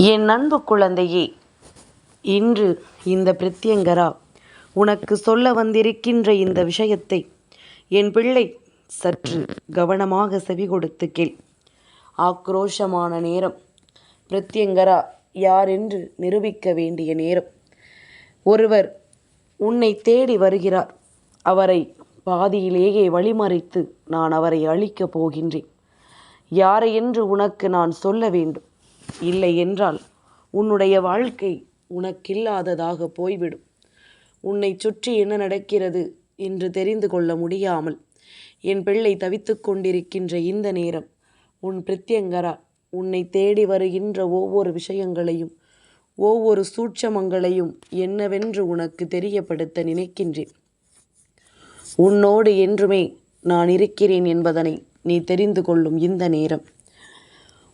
என் அன்பு குழந்தையே இன்று இந்த பிரத்யங்கரா உனக்கு சொல்ல வந்திருக்கின்ற இந்த விஷயத்தை என் பிள்ளை சற்று கவனமாக செவி கொடுத்து கேள். ஆக்ரோஷமான நேரம். பிரத்யங்கரா யார் என்று நிரூபிக்க வேண்டிய நேரம். ஒருவர் உன்னை தேடி வருகிறார். அவரை பாதியிலேயே வழிமறித்து நான் அவரை அழிக்கப் போகின்றேன். யாரை என்று உனக்கு நான் சொல்ல வேண்டும்? இல்லை என்றால் உன்னுடைய வாழ்க்கை உனக்கில்லாததாக போய்விடும். உன்னை சுற்றி என்ன நடக்கிறது என்று தெரிந்து கொள்ள முடியாமல் என் பிள்ளை தவித்து கொண்டிருக்கின்ற இந்த நேரம் உன் பிரத்யங்கரா உன்னை தேடி வருகின்ற ஒவ்வொரு விஷயங்களையும் ஒவ்வொரு சூட்சமங்களையும் என்னவென்று உனக்கு தெரியப்படுத்த நினைக்கின்றேன். உன்னோடு என்றுமே நான் இருக்கிறேன் என்பதனை நீ தெரிந்து கொள்ளும் இந்த நேரம்.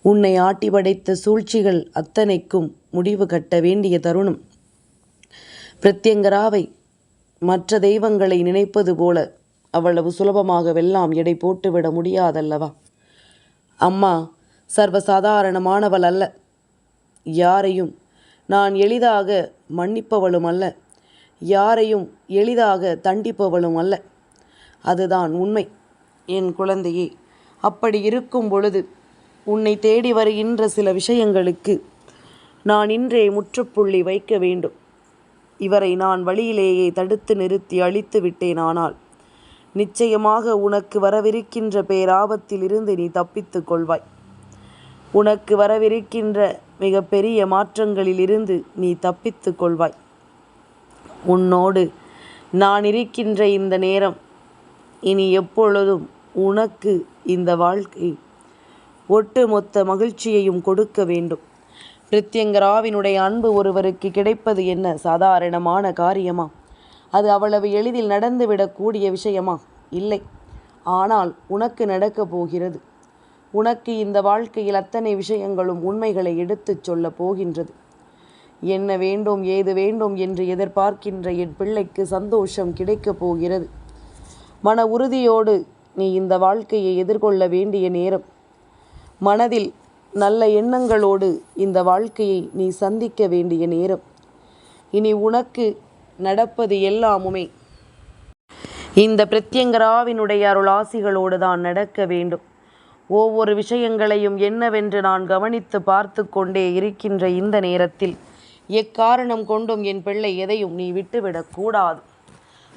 உன்னை ஆட்டி படைத்த சூழ்ச்சிகள் அத்தனைக்கும் முடிவு கட்ட வேண்டிய தருணம். பிரத்யங்கராவை மற்ற தெய்வங்களை நினைப்பது போல அவ்வளவு சுலபமாக வெல்லாம் எடை போட்டுவிட முடியாதல்லவா? அம்மா சர்வசாதாரணமானவள் அல்ல. யாரையும் நான் எளிதாக மன்னிப்பவளும் அல்ல. யாரையும் எளிதாக தண்டிப்பவளும் அல்ல. அதுதான் உண்மை. என் குழந்தையே அப்படி இருக்கும் பொழுது உன்னை தேடி வருகின்ற சில விஷயங்களுக்கு நான் இன்றே முற்றுப்புள்ளி வைக்க வேண்டும். இவரை நான் வழியிலேயே தடுத்து நிறுத்தி அழித்து விட்டேன் ஆனால் நிச்சயமாக உனக்கு வரவிருக்கின்ற பேராபத்திலிருந்து நீ தப்பித்து கொள்வாய். உனக்கு வரவிருக்கின்ற மிக பெரிய மாற்றங்களிலிருந்து நீ தப்பித்து கொள்வாய். உன்னோடு நான் இருக்கின்ற இந்த நேரம் இனி எப்பொழுதும் உனக்கு இந்த வாழ்க்கை ஒட்டுமொத்த மகிழ்ச்சியையும் கொடுக்க வேண்டும். பிரித்யங்கராவினுடைய அன்பு ஒருவருக்கு கிடைப்பது என்ன சாதாரணமான காரியமா? அது அவ்வளவு எளிதில் நடந்துவிடக்கூடிய விஷயமா? இல்லை. ஆனால் உனக்கு நடக்கப் போகிறது. உனக்கு இந்த வாழ்க்கையில் அத்தனை விஷயங்களும் உண்மைகளை எடுத்துச் சொல்லப் போகின்றது. என்ன வேண்டும் ஏது வேண்டும் என்று எதிர்பார்க்கின்ற என் பிள்ளைக்கு சந்தோஷம் கிடைக்கப் போகிறது. மன உறுதியோடு நீ இந்த வாழ்க்கையை எதிர்கொள்ள வேண்டிய நேரம். மனதில் நல்ல எண்ணங்களோடு இந்த வாழ்க்கையை நீ சந்திக்க வேண்டிய நேரம். இனி உனக்கு நடப்பது எல்லாமுமே. இந்த பிரத்யங்கராவினுடைய அருளாசிகளோடு தான் நடக்க வேண்டும். ஒவ்வொரு விஷயங்களையும் என்னவென்று நான் கவனித்து பார்த்து கொண்டே இருக்கின்ற இந்த நேரத்தில் எக்காரணம் கொண்டும் என் பிள்ளை எதையும் நீ விட்டுவிடக்கூடாது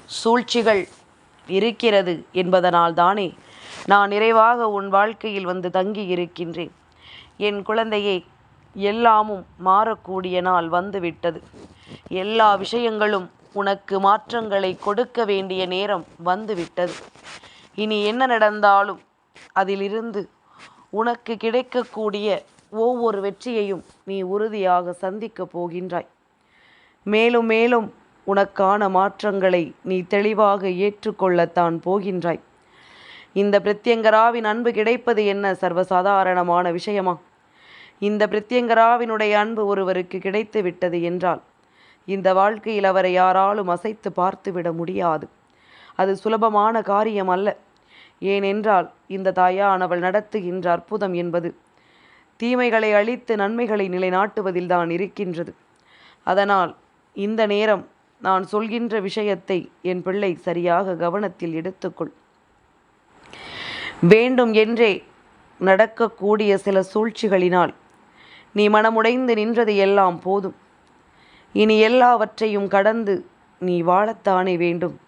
சூழ்ச்சிகள் இருக்கிறது என்பதனால் தானே நான் நிறைவாக உன் வாழ்க்கையில் வந்து தங்கி இருக்கின்றேன். என் குழந்தையே எல்லாமும் மாறக்கூடிய நாள் வந்துவிட்டது. எல்லா விஷயங்களும் உனக்கு மாற்றங்களை கொடுக்க வேண்டிய நேரம் வந்துவிட்டது. இனி என்ன நடந்தாலும் அதிலிருந்து உனக்கு கிடைக்கக்கூடிய ஒவ்வொரு வெற்றியையும் நீ உறுதியாக சந்திக்கப் போகின்றாய். மேலும் மேலும் உனக்கான மாற்றங்களை நீ தெளிவாக ஏற்றுக்கொள்ளத்தான் போகின்றாய். இந்த பிரத்யங்கராவின் அன்பு கிடைப்பது என்ன சர்வசாதாரணமான விஷயமா? இந்த பிரத்யங்கராவினுடைய அன்பு ஒருவருக்கு கிடைத்து விட்டது என்றால் இந்த வாழ்க்கையில் அவரை யாராலும் அசைத்து பார்த்துவிட முடியாது. அது சுலபமான காரியம் அல்ல. ஏனென்றால் இந்த தாயானவள் நடத்துகின்ற அற்புதம் என்பது தீமைகளை அழித்து நன்மைகளை நிலைநாட்டுவதில்தான் இருக்கின்றது. அதனால் இந்த நேரம் நான் சொல்கின்ற விஷயத்தை என் பிள்ளை சரியாக கவனத்தில் எடுத்துக்கொள். வேண்டும் என்றே நடக்கக்கூடிய சில சூழ்ச்சிகளினால் நீ மனமுடைந்து நின்றது எல்லாம் போதும். இனி எல்லாவற்றையும் கடந்து நீ வாழத்தானே வேண்டும்.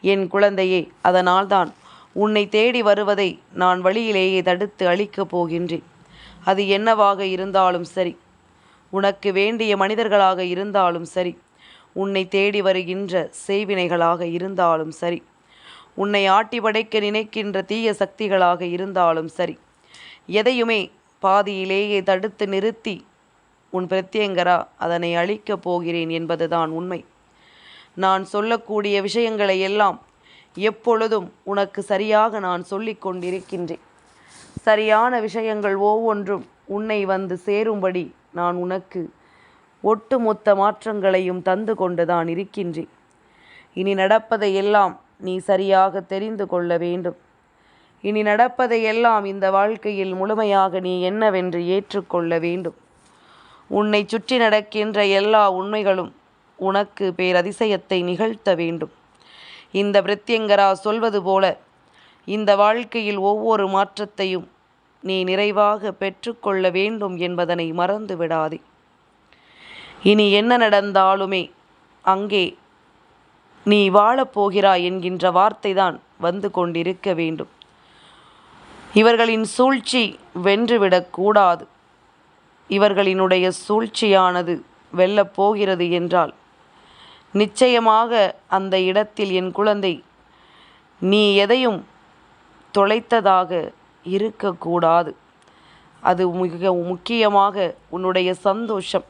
என் குழந்தையே அதனால்தான் உன்னை தேடி வருவதை நான் வழியிலேயே தடுத்து அழிக்கப் போகின்றேன். அது என்னவாக இருந்தாலும் சரி. உனக்கு வேண்டிய மனிதர்களாக இருந்தாலும் சரி. உன்னை தேடி வருகின்ற செய்வினைகளாக இருந்தாலும் சரி. உன்னை ஆட்டி படைக்க நினைக்கின்ற தீய சக்திகளாக இருந்தாலும் சரி. எதையுமே பாதியிலேயே தடுத்து நிறுத்தி உன் பிரத்யங்கரா அதனை அழிக்கப் போகிறேன் என்பதுதான் உண்மை. நான் சொல்லக்கூடிய விஷயங்களை எல்லாம் எப்பொழுதும் உனக்கு சரியாக நான் சொல்லிக் கொண்டிருக்கின்றேன். சரியான விஷயங்கள் ஒவ்வொன்றும் உன்னை வந்து சேரும்படி நான் உனக்கு ஒட்டுமொத்த மாற்றங்களையும் தந்து கொண்டுதான் இருக்கின்றேன். இனி நடப்பதை எல்லாம் நீ சரியாக தெரிந்து கொள்ள வேண்டும். இனி நடப்பதையெல்லாம் இந்த வாழ்க்கையில் முழுமையாக நீ என்னவென்று ஏற்றுக்கொள்ள வேண்டும். உன்னை சுற்றி நடக்கின்ற எல்லா உண்மைகளும் உனக்கு பேரதிசயத்தை நிகழ்த்த வேண்டும். இந்த பிரத்யங்கரா சொல்வது போல இந்த வாழ்க்கையில் ஒவ்வொரு மாற்றத்தையும் நீ நிறைவாக பெற்றுக்கொள்ள வேண்டும் என்பதனை மறந்து விடாதே இனி என்ன நடந்தாலுமே அங்கே நீ வாழப்போகிறாய் என்கின்ற வார்த்தைதான் வந்து கொண்டிருக்க வேண்டும். இவர்களின் சூழ்ச்சி வென்றுவிடக்கூடாது இவர்களினுடைய சூழ்ச்சியானது வெல்லப் போகிறது என்றால் நிச்சயமாக அந்த இடத்தில் என் குழந்தை நீ எதையும் தொலைத்ததாக இருக்கக்கூடாது அது மிக முக்கியமாக உன்னுடைய சந்தோஷம்.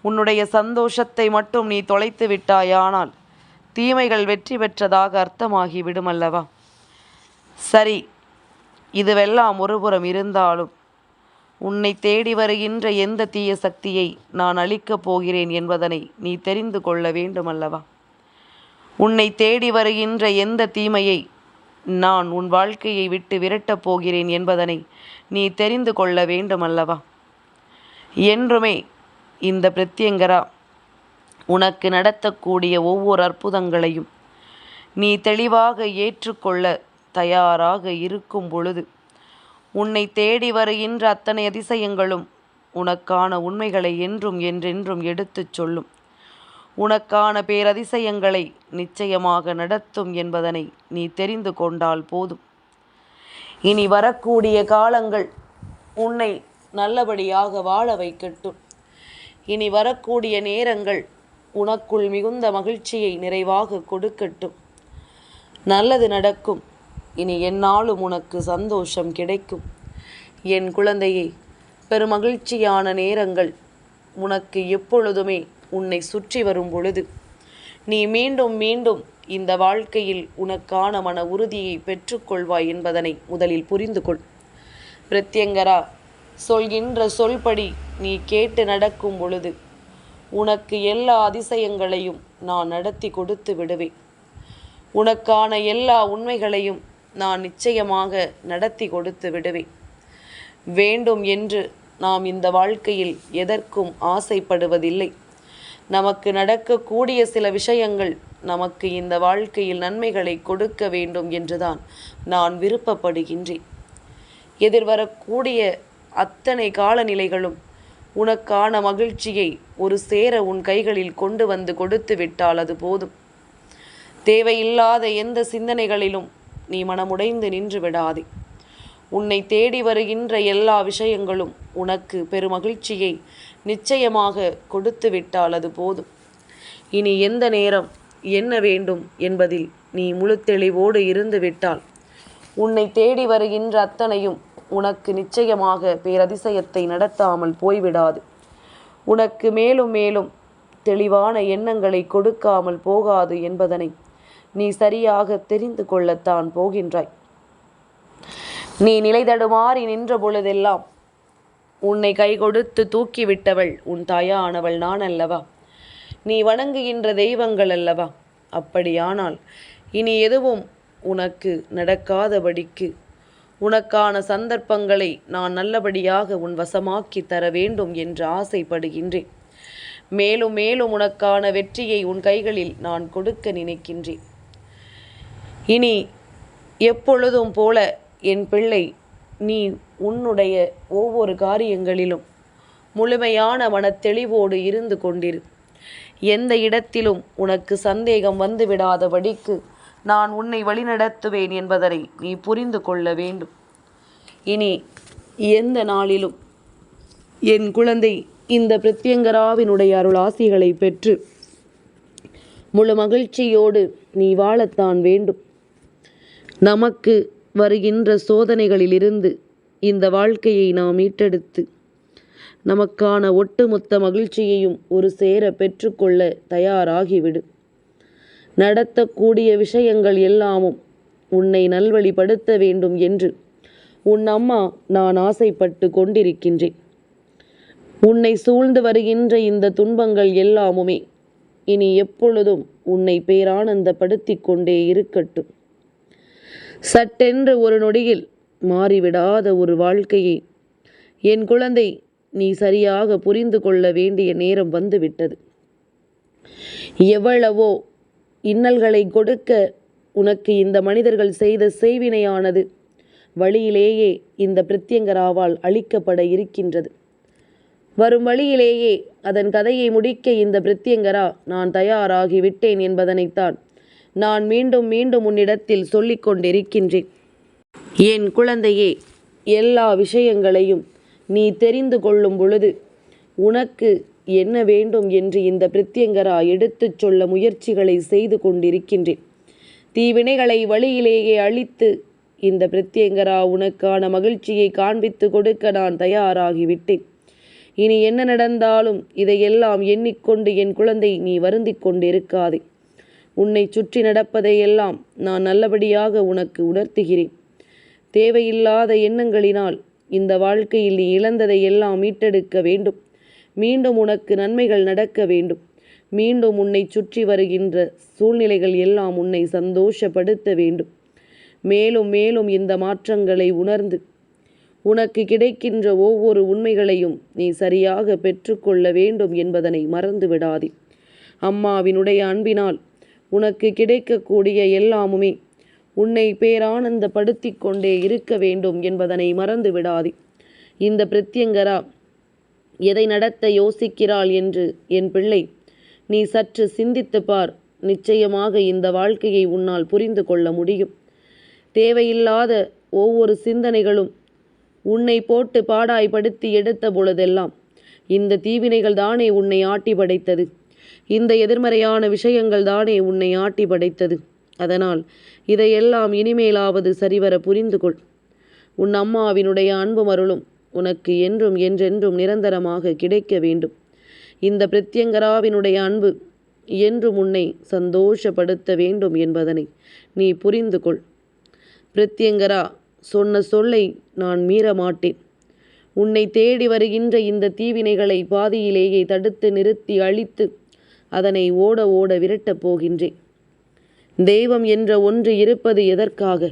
உன்னுடைய சந்தோஷத்தை மட்டும் நீ தொலைத்து விட்டாயானால் தீமைகள் வெற்றி பெற்றதாக அர்த்தமாகி விடுமல்லவா? சரி இதுவெல்லாம் ஒருபுறம் இருந்தாலும் உன்னை தேடி வருகின்ற எந்த தீய சக்தியை நான் அழிக்கப் போகிறேன் என்பதனை நீ தெரிந்து கொள்ள வேண்டுமல்லவா? உன்னை தேடி வருகின்ற எந்த தீமையை நான் உன் வாழ்க்கையை விட்டு விரட்டப் போகிறேன் என்பதனை நீ தெரிந்து கொள்ள வேண்டுமல்லவா? என்றுமே இந்த பிரத்யங்கரா உனக்கு நடத்தக்கூடிய ஒவ்வொரு அற்புதங்களையும் நீ தெளிவாக ஏற்றுக்கொள்ள தயாராக இருக்கும் பொழுது உன்னை தேடி வருகின்ற அத்தனை அதிசயங்களும் உனக்கான உண்மைகளை என்றும் என்றென்றும் எடுத்துச் சொல்லும். உனக்கான பேரதிசயங்களை நிச்சயமாக நடத்தும் என்பதனை நீ தெரிந்து கொண்டால் போதும். இனி வரக்கூடிய காலங்கள் உன்னை நல்லபடியாக வாழ வைக்கட்டும். இனி வரக்கூடிய நேரங்கள் உனக்குள் மிகுந்த மகிழ்ச்சியை நிறைவாக கொடுக்கட்டும். நல்லது நடக்கும். இனி என்னாலும் உனக்கு சந்தோஷம் கிடைக்கும். என் குழந்தையே பெருமகிழ்ச்சியான நேரங்கள் உனக்கு எப்பொழுதுமே உன்னை சுற்றி வரும் பொழுது. நீ மீண்டும் மீண்டும் இந்த வாழ்க்கையில் உனக்கான மன உறுதியை பெற்றுக்கொள்வாய் என்பதனை முதலில் புரிந்து கொள். பிரத்யங்கரா சொல்கின்ற சொல்படி நீ கேட்டு நடக்கும் பொழுது உனக்கு எல்லா அதிசயங்களையும் நான் நடத்தி கொடுத்து விடுவேன். உனக்கான எல்லா உண்மைகளையும் நான் நிச்சயமாக நடத்தி கொடுத்து விடுவேன். வேண்டும் என்று நாம் இந்த வாழ்க்கையில் எதற்கும் ஆசைப்படுவதில்லை. நமக்கு நடக்கக்கூடிய சில விஷயங்கள் நமக்கு இந்த வாழ்க்கையில் நன்மைகளை கொடுக்க வேண்டும் என்றுதான் நான் விருப்பப்படுகின்றேன். எதிர்வரக்கூடிய அத்தனை காலநிலைகளும் உனக்கான மகிழ்ச்சியை ஒரு சேர உன் கைகளில் கொண்டு வந்து கொடுத்து விட்டால் அது போதும். தேவையில்லாத எந்த சிந்தனைகளிலும் நீ மனமுடைந்து நின்று விடாதே. உன்னை தேடி வருகின்ற எல்லா விஷயங்களும் உனக்கு பெருமகிழ்ச்சியை நிச்சயமாக கொடுத்து விட்டால் அது போதும். இனி எந்த நேரம் என்ன வேண்டும் என்பதில் நீ முழு தெளிவோடு இருந்து விட்டால். உன்னை தேடி வருகின்ற அத்தனையும் உனக்கு நிச்சயமாக பேரதிசயத்தை நடத்தாமல் போய்விடாது. உனக்கு மேலும் மேலும் தெளிவான எண்ணங்களை கொடுக்காமல் போகாது என்பதனை நீ சரியாக தெரிந்து கொள்ளத்தான் போகின்றாய். நீ நிலை தடுமாறி நின்ற பொழுதெல்லாம் உன்னை கை கொடுத்து தூக்கிவிட்டவள் உன் தாயானவள் நான் அல்லவா நீ வணங்குகின்ற தெய்வங்கள் அல்லவா? அப்படியானால் இனி எதுவும் உனக்கு நடக்காதபடிக்கு உனக்கான சந்தர்ப்பங்களை நான் நல்லபடியாக உன் வசமாக்கி தர வேண்டும் என்று ஆசைப்படுகின்றேன். மேலும் மேலும் உனக்கான வெற்றியை உன் கைகளில் நான் கொடுக்க நினைக்கின்றேன். இனி எப்பொழுதும் போல என் பிள்ளை நீ உன்னுடைய ஒவ்வொரு காரியங்களிலும் முழுமையான மனத்தெளிவோடு இருந்து கொண்டிரு. எந்த இடத்திலும் உனக்கு சந்தேகம் வந்துவிடாதபடிக்கு நான் உன்னை வழிநடத்துவேன் என்பதனை நீ புரிந்து கொள்ள வேண்டும். இனி எந்த நாளிலும் என் குழந்தை இந்த பிரத்யங்கராவினுடைய அருளாசிகளை பெற்று முழு மகிழ்ச்சியோடு நீ வாழத்தான் வேண்டும். நமக்கு வருகின்ற சோதனைகளிலிருந்து இந்த வாழ்க்கையை நாம் மீட்டெடுத்து நமக்கான ஒட்டுமொத்த மகிழ்ச்சியையும் ஒரு சேர பெற்றுக்கொள்ள தயாராகிவிடு. நடத்தக்கூடிய விஷயங்கள் எல்லாமும் உன்னை நல்வழிப்படுத்த வேண்டும் என்று உன் அம்மா நான் ஆசைப்பட்டு கொண்டிருக்கின்றேன். உன்னை சூழ்ந்து வருகின்ற இந்த துன்பங்கள் எல்லாமுமே இனி எப்பொழுதும் உன்னை பேரானந்தப்படுத்தி கொண்டே இருக்கட்டும். சட்டென்று ஒரு நொடியில் மாறிவிடாத ஒரு வாழ்க்கையை என் குழந்தை நீ சரியாக புரிந்து கொள்ள வேண்டிய நேரம் வந்துவிட்டது. எவ்வளவோ இன்னல்களை கொடுக்க உனக்கு இந்த மனிதர்கள் செய்த செய்வினையானது. வழியிலேயே இந்த பிரத்யங்கராவால் அழிக்கப்பட இருக்கின்றது. வரும் வழியிலேயே அதன் கதையை முடிக்க இந்த பிரத்யங்கரா நான் தயாராகி விட்டேன் என்பதனைத்தான் நான் மீண்டும் மீண்டும் உன்னிடத்தில் சொல்லிக் கொண்டிருக்கின்றேன். என் குழந்தையே எல்லா விஷயங்களையும் நீ தெரிந்து கொள்ளும் பொழுது உனக்கு என்ன வேண்டும் என்று இந்த பிரத்யங்கரா எடுத்துச் சொல்ல முயற்சிகளை செய்து கொண்டிருக்கின்றேன். தீவினைகளை வழியிலேயே அழித்து இந்த பிரத்யங்கரா உனக்கான மகிழ்ச்சியை காண்பித்து கொடுக்க நான் தயாராகிவிட்டேன். இனி என்ன நடந்தாலும் இதையெல்லாம் எண்ணிக்கொண்டு என் குழந்தை நீ வருந்திக் கொண்டிருக்காதே. உன்னை சுற்றி நடப்பதையெல்லாம் நான் நல்லபடியாக உனக்கு உணர்த்துகிறேன். தேவையில்லாத எண்ணங்களினால் இந்த வாழ்க்கையில் நீ இழந்ததை எல்லாம் மீட்டெடுக்க வேண்டும். மீண்டும் உனக்கு நன்மைகள் நடக்க வேண்டும். மீண்டும் உன்னை சுற்றி வருகின்ற சூழ்நிலைகள் எல்லாம் உன்னை சந்தோஷப்படுத்த வேண்டும். மேலும் மேலும் இந்த மாற்றங்களை உணர்ந்து உனக்கு கிடைக்கின்ற ஒவ்வொரு உண்மைகளையும் நீ சரியாக பெற்றுக்கொள்ள வேண்டும் என்பதனை மறந்து விடாதே அம்மாவினுடைய அன்பினால் உனக்கு கிடைக்கக்கூடிய எல்லாமுமே உன்னை பேரானந்தப்படுத்தி கொண்டே இருக்க வேண்டும் என்பதனை மறந்து விடாதே இந்த பிரத்யங்கரா எதை நடத்த யோசிக்கிறாள் என்று என் பிள்ளை? நீ சற்று சிந்தித்து பார். நிச்சயமாக இந்த வாழ்க்கையை உன்னால் புரிந்து கொள்ள முடியும். தேவையில்லாத ஒவ்வொரு சிந்தனைகளும் உன்னை போட்டு பாடாய்படுத்தி எடுத்த பொழுதெல்லாம் இந்த தீவினைகள் தானே உன்னை ஆட்டி படைத்தது. இந்த எதிர்மறையான விஷயங்கள் தானே உன்னை ஆட்டி படைத்தது. அதனால் இதையெல்லாம் இனிமேலாவது சரிவர புரிந்து கொள் உன் அம்மாவினுடைய அன்பும் அருளும் உனக்கு என்றும் என்றென்றும் நிரந்தரமாக கிடைக்க வேண்டும். இந்த பிரத்யங்கராவினுடைய அன்பு என்றும் உன்னை சந்தோஷப்படுத்த வேண்டும் என்பதனை நீ புரிந்து கொள். பிரத்யங்கரா சொன்ன சொல்லை நான் மீற மாட்டேன். உன்னை தேடி வருகின்ற இந்த தீவினைகளை பாதியிலேயே தடுத்து நிறுத்தி அழித்து அதனை ஓட ஓட விரட்டப் போகின்றேன். தெய்வம் என்ற ஒன்று இருப்பது எதற்காக?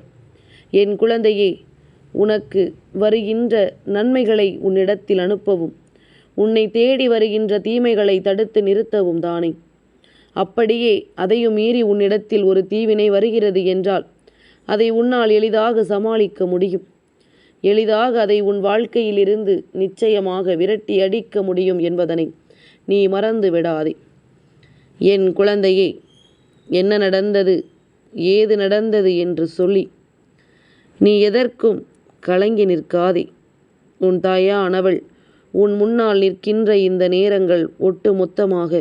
என் குழந்தையே உனக்கு வருகின்ற நன்மைகளை உன்னிடத்தில் அனுப்பவும். உன்னை தேடி வருகின்ற தீமைகளை தடுத்து நிறுத்தவும் தானே. அப்படியே அதையும் மீறி உன்னிடத்தில் ஒரு தீவினை வருகிறது என்றால் அதை உன்னால் எளிதாக சமாளிக்க முடியும். எளிதாக அதை உன் வாழ்க்கையிலிருந்து நிச்சயமாக விரட்டி அடிக்க முடியும் என்பதனை நீ மறந்து விடாதே. என் குழந்தையே என்ன நடந்தது ஏது நடந்தது என்று சொல்லி நீ எதற்கும் கலங்கி நிற்காதே. உன் தாயானவள் உன் முன்னால் நிற்கின்ற இந்த நேரங்கள் ஒட்டு மொத்தமாக.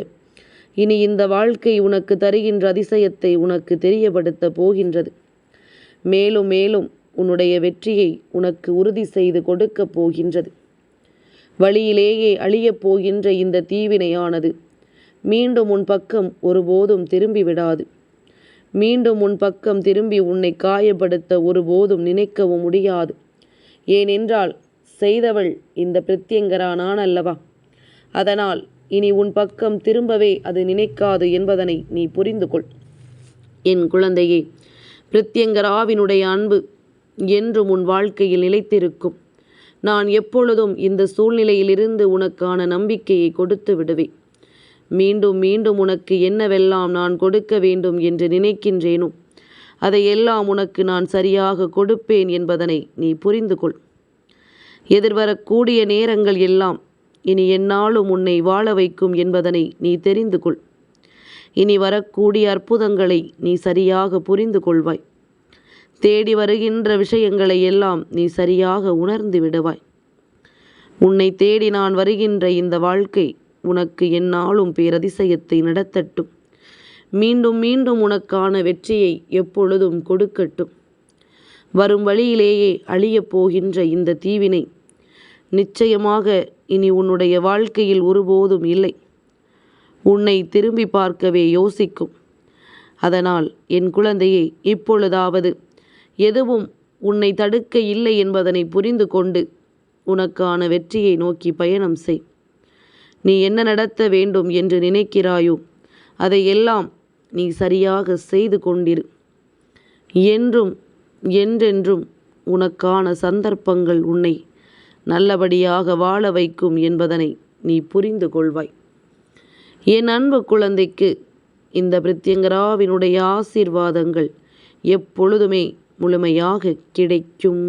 இனி இந்த வாழ்க்கை உனக்கு தருகின்ற அதிசயத்தை உனக்கு தெரியப்படுத்த போகின்றது. மேலும் மேலும் உன்னுடைய வெற்றியை உனக்கு உறுதி செய்து கொடுக்கப் போகின்றது. வழியிலேயே அழியப் போகின்ற இந்த தீவினையானது மீண்டும் உன் பக்கம் ஒருபோதும் திரும்பி விடாது. மீண்டும் உன் பக்கம் திரும்பி உன்னை காயப்படுத்த ஒருபோதும் நினைக்கவும் முடியாது. ஏனென்றால் செய்தவள் இந்த பிரத்யங்கரானான் அல்லவா? அதனால் இனி உன் பக்கம் திரும்பவே அது நினைக்காது என்பதனை நீ புரிந்து கொள் என் குழந்தையே பிரத்யங்கராவினுடைய அன்பு என்றும் உன் வாழ்க்கையில் நிலைத்திருக்கும். நான் எப்பொழுதும் இந்த சூழ்நிலையிலிருந்து உனக்கான நம்பிக்கையை கொடுத்து விடுவேன். மீண்டும் மீண்டும் உனக்கு என்னவெல்லாம் நான் கொடுக்க வேண்டும் என்று நினைக்கின்றேனோ? அதையெல்லாம் உனக்கு நான் சரியாக கொடுப்பேன் என்பதனை நீ புரிந்து கொள் எதிர்வரக்கூடிய நேரங்கள் எல்லாம் இனி என்னாலும் உன்னை வாழ வைக்கும் என்பதனை நீ தெரிந்து கொள் இனி வரக்கூடிய அற்புதங்களை நீ சரியாக புரிந்து கொள்வாய் தேடி வருகின்ற விஷயங்களை எல்லாம் நீ சரியாக உணர்ந்து விடுவாய். உன்னை தேடி நான் வருகின்ற இந்த வாழ்க்கை உனக்கு என்னாலும் பேரதிசயத்தை நடத்தட்டும். மீண்டும் மீண்டும் உனக்கான வெற்றியை எப்பொழுதும் கொடுக்கட்டும். வரும் வழியிலேயே அழியப் போகின்ற இந்த தீவினை நிச்சயமாக இனி உன்னுடைய வாழ்க்கையில் ஒருபோதும் இல்லை. உன்னை திரும்பி பார்க்கவே யோசிக்கும். அதனால் என் குழந்தையை இப்பொழுதாவது எதுவும் உன்னை தடுக்க இல்லை என்பதனை புரிந்து கொண்டு உனக்கான வெற்றியை நோக்கி பயணம் செய். நீ என்ன நடத்த வேண்டும் என்று நினைக்கிறாயோ அதையெல்லாம் நீ சரியாக செய்து கொண்டிரு. என்றும் என்றென்றும் உனக்கான சந்தர்ப்பங்கள் உன்னை நல்லபடியாக வாழ வைக்கும் என்பதனை நீ புரிந்து கொள்வாய். என் அன்பு குழந்தைக்கு இந்த பிரித்யங்கராவினுடைய ஆசீர்வாதங்கள் எப்பொழுதுமே முழுமையாக கிடைக்கும்.